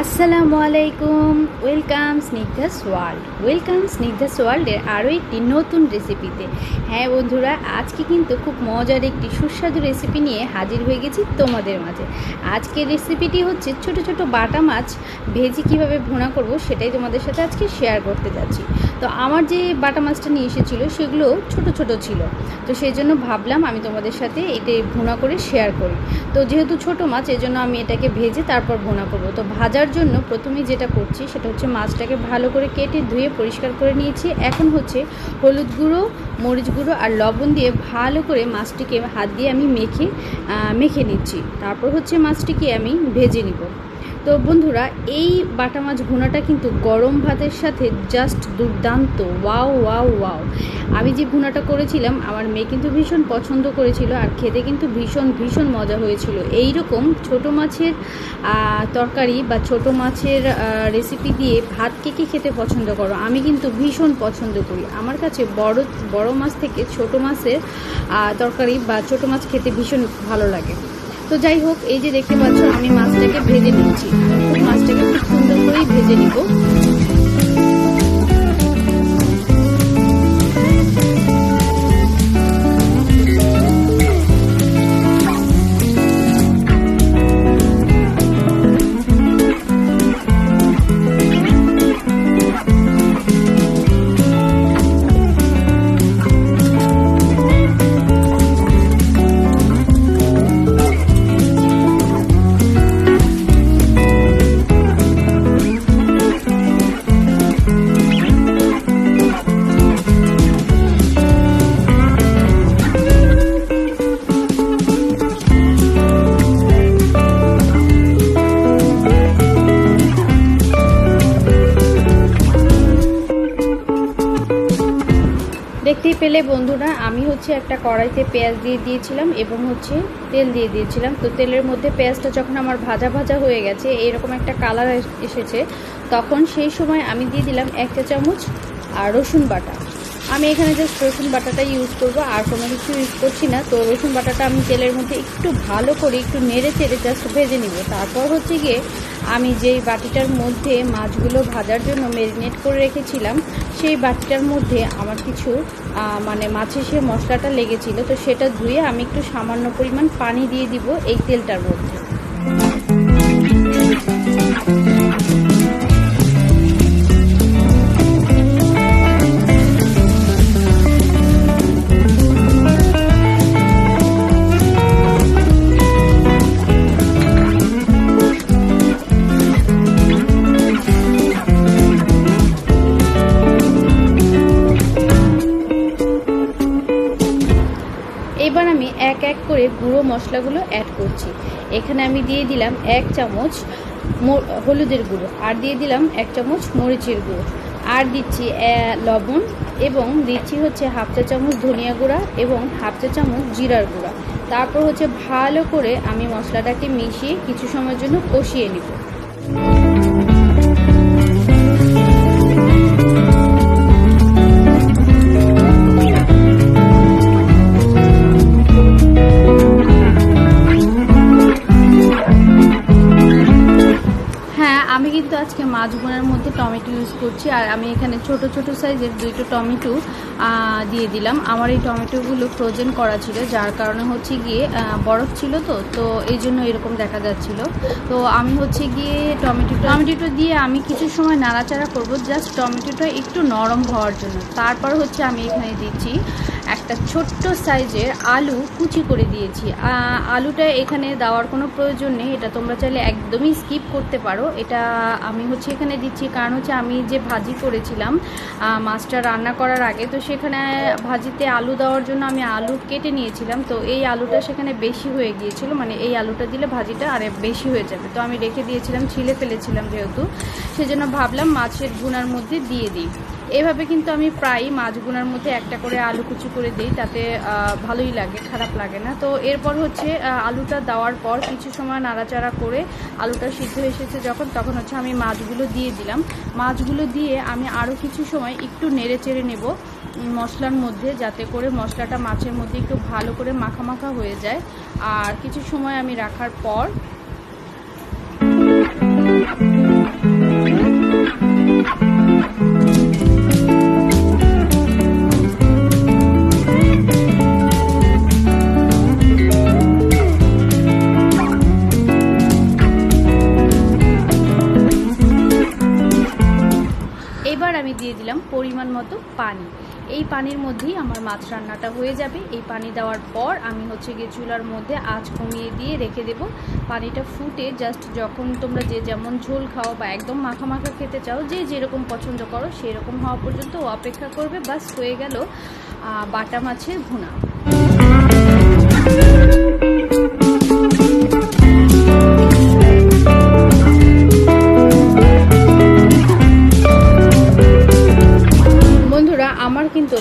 আসসালামু আলাইকুম। Welcome Snigdha's world welcome Snigdha's ওয়ার্ল্ডের আরও একটি নতুন রেসিপিতে হ্যাঁ বন্ধুরা, আজকে কিন্তু খুব মজার একটি সুস্বাদু রেসিপি নিয়ে হাজির হয়ে গেছি তোমাদের মাঝে। আজকের রেসিপিটি হচ্ছে ছোট ছোট বাটা মাছ, ভেজে কীভাবে ভোনা করব সেটাই তোমাদের সাথে আজকে শেয়ার করতে যাচ্ছি। তো আমার যে বাটা মাছটা নিয়ে এসেছিল, সেগুলো ছোট ছোট ছিল। তো সেই জন্য ভাবলাম আমি তোমাদের সাথে এটা ভুনা করে শেয়ার করি। তো যেহেতু ছোট মাছ, এই জন্য আমি এটাকে ভেজে তারপর ভুনা করব। তো ভাজার জন্য প্রথমে যেটা করছি, সেটা হচ্ছে মাছটাকে ভালো করে কেটে ধুয়ে পরিষ্কার করে নিয়েছি। এখন হচ্ছে হলুদ গুঁড়ো, মরিচ গুঁড়ো আর লবণ দিয়ে ভালো করে মাছটিকে হাত দিয়ে আমি মেখে মেখে নিচ্ছি। তারপর হচ্ছে মাছটিকে আমি ভেজে নিব। তো বন্ধুরা, এই বাটা মাছ ভুনাটা কিন্তু গরম ভাতের সাথে জাস্ট দুর্দান্ত। ওয়াও ওয়াও ওয়াও আমি যে ভুনাটা করেছিলাম, আমার মেয়ে কিন্তু ভীষণ পছন্দ করেছিল আর খেতে কিন্তু ভীষণ ভীষণ মজা হয়েছিল। এই রকম ছোটো মাছের তরকারি বা ছোটো মাছের রেসিপি দিয়ে ভাত কে কে খেতে পছন্দ করো, আমি কিন্তু ভীষণ পছন্দ করি। আমার কাছে বড় বড় মাছ থেকে ছোটো মাছের তরকারি বা ছোটো মাছ খেতে ভীষণ ভালো লাগে। তো যাই হোক, এই যে দেখতে পাচ্ছ, আমি মাছটাকে ভেজে নিচ্ছি। মাছটাকে খুব সুন্দর করেই ভেজে নিব। দেখতেই পেলে বন্ধুরা, আমি হচ্ছে একটা কড়াইতে পেঁয়াজ দিয়ে দিয়েছিলাম এবং হচ্ছে তেল দিয়ে দিয়েছিলাম। তো তেলের মধ্যে পেঁয়াজটা যখন আমার ভাজা ভাজা হয়ে গেছে, এরকম একটা কালার এসেছে, তখন সেই সময় আমি দিয়ে দিলাম এক চামচ আর রসুন বাটা। আমি এখানে জাস্ট রসুন বাটাটা ইউজ করব, আর কোনো কিছু ইউজ করছি না। তো রসুন বাটাটা আমি তেলের মধ্যে একটু ভালো করে একটু নেড়ে চেড়ে জাস্ট ভেজে নিব। তারপর হচ্ছে গিয়ে আমি যেই বাটিটার মধ্যে মাছগুলো ভাজার জন্য ম্যারিনেট করে রেখেছিলাম, সেই বাটিটার মধ্যে আমার কিছু মানে মাছের সে মশলাটা লেগেছিল, তো সেটা ধুয়ে আমি একটু সামান্য পরিমাণ পানি দিয়ে দিব এই তেলটার মধ্যে। এক এক করে গুঁড়ো মশলাগুলো অ্যাড করছি। এখানে আমি দিয়ে দিলাম এক চামচ হলুদের গুঁড়ো, আর দিয়ে দিলাম এক চামচ মরিচের গুঁড়ো। আর দিচ্ছি লবণ, এবং দিচ্ছি হচ্ছে হাফ চা চামচ ধনিয়া গুঁড়া এবং হাফ চা চামচ জিরার গুঁড়া। তারপর হচ্ছে ভালো করে আমি মশলাটাকে মিশিয়ে কিছু সময়ের জন্য কষিয়ে নিব। কিন্তু আজকে মাছ বোনার মধ্যে টমেটো ইউজ করছি। আর আমি এখানে ছোট ছোট সাইজের দুইটো টমেটো দিয়ে দিলাম। আমার এই টমেটোগুলো ফ্রোজেন করা ছিল, যার কারণে হচ্ছে গিয়ে বরফ ছিল তো তো এই জন্য এরকম দেখা যাচ্ছিল। তো আমি হচ্ছে গিয়ে টমেটো টমেটোটা দিয়ে আমি কিছু সময় নাড়াচাড়া করব জাস্ট টমেটোটা একটু নরম হওয়ার জন্য। তারপর হচ্ছে আমি এখানে দিচ্ছি একটা ছোট্ট সাইজের আলু কুচি করে দিয়েছি। আলুটা এখানে দেওয়ার কোনো প্রয়োজন নেই, এটা তোমরা চাইলে একদমই স্কিপ করতে পারো। এটা আমি হচ্ছে এখানে দিচ্ছি। কারণ হচ্ছে আমি যে ভাজি করেছিলাম মাছটা রান্না করার আগে, তো সেখানে ভাজিতে আলু দেওয়ার জন্য আমি আলু কেটে নিয়েছিলাম। তো এই আলুটা সেখানে বেশি হয়ে গিয়েছিল। মানে এই আলুটা দিলে ভাজিটা আরে বেশি হয়ে যাবে। তো আমি রেখে দিয়েছিলাম, ছিলে ফেলেছিলাম যেহেতু। সেজন্য ভাবলাম মাছের ভুনার মধ্যে দিয়ে দিই। এভাবে কিন্তু আমি প্রায় মাছ গুনার মধ্যে একটা করে আলু কুচি করে দিই, তাতে ভালোই লাগে, খারাপ লাগে না। তো এরপর হচ্ছে আলুটা দেওয়ার পর কিছু সময় নাড়াচাড়া করে আলুটা সিদ্ধ এসেছে যখন, তখন হচ্ছে আমি মাছগুলো দিয়ে দিলাম। মাছগুলো দিয়ে আমি আরও কিছু সময় একটু নেড়ে চেড়ে নেব মশলার মধ্যে, যাতে করে মশলাটা মাছের মধ্যে একটু ভালো করে মাখা মাখা হয়ে যায়। আর কিছু সময় আমি রাখার পর দিলাম পরিমাণ মতো পানি। এই পানির মধ্যেই আমার মাছ রান্নাটা হয়ে যাবে। এই পানি দেওয়ার পর আমি হচ্ছে গিয়ে চুলার মধ্যে আঁচ কমিয়ে দিয়ে রেখে দেব। পানিটা ফুটে জাস্ট যখন তোমরা যে যেমন ঝোল খাও বা একদম মাখা মাখা খেতে চাও, যে যেরকম পছন্দ করো সেরকম হওয়া পর্যন্ত অপেক্ষা করবে। বাস হয়ে গেল বাটা মাছের ভুনা।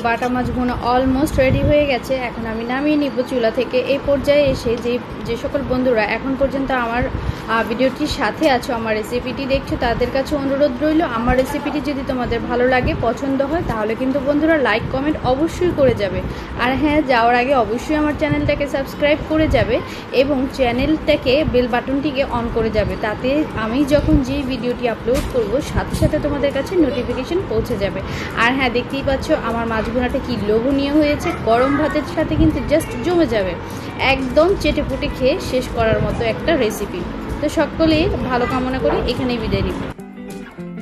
বাটা মাছ ভুনা অলমোস্ট রেডি হয়ে গেছে। এখন আমি নামিয়ে নিব চুলা থেকে। এই পর্যায়ে এসে যে যে সকল বন্ধুরা এখন পর্যন্ত আমার ভিডিওটির সাথে আছো, আমার রেসিপিটি দেখছ, তাদের কাছে অনুরোধ রইল, আমার রেসিপিটি যদি তোমাদের ভালো লাগে, পছন্দ হয়, তাহলে কিন্তু বন্ধুরা লাইক কমেন্ট অবশ্যই করে যাবে। আর হ্যাঁ যাওয়ার আগে অবশ্যই আমার চ্যানেলটাকে সাবস্ক্রাইব করে যাবে এবং চ্যানেলটাকে বেল বাটনটিকে অন করে যাবে। তাতে আমি যখন যে ভিডিওটি আপলোড করব, সাথে সাথে তোমাদের কাছে নোটিফিকেশন পৌঁছে যাবে। আর হ্যাঁ দেখতেই পাচ্ছ, আমার মাছ ভুনাটা কি লোভনীয় হয়েছে? গরম ভাতের সাথে কিন্তু জাস্ট জমে যাবে। একদম চেটেপুটে খেয়ে শেষ করার মতো একটা রেসিপি তো সকলেই ভালো কামনা করে এখানেই বিদায় নিব।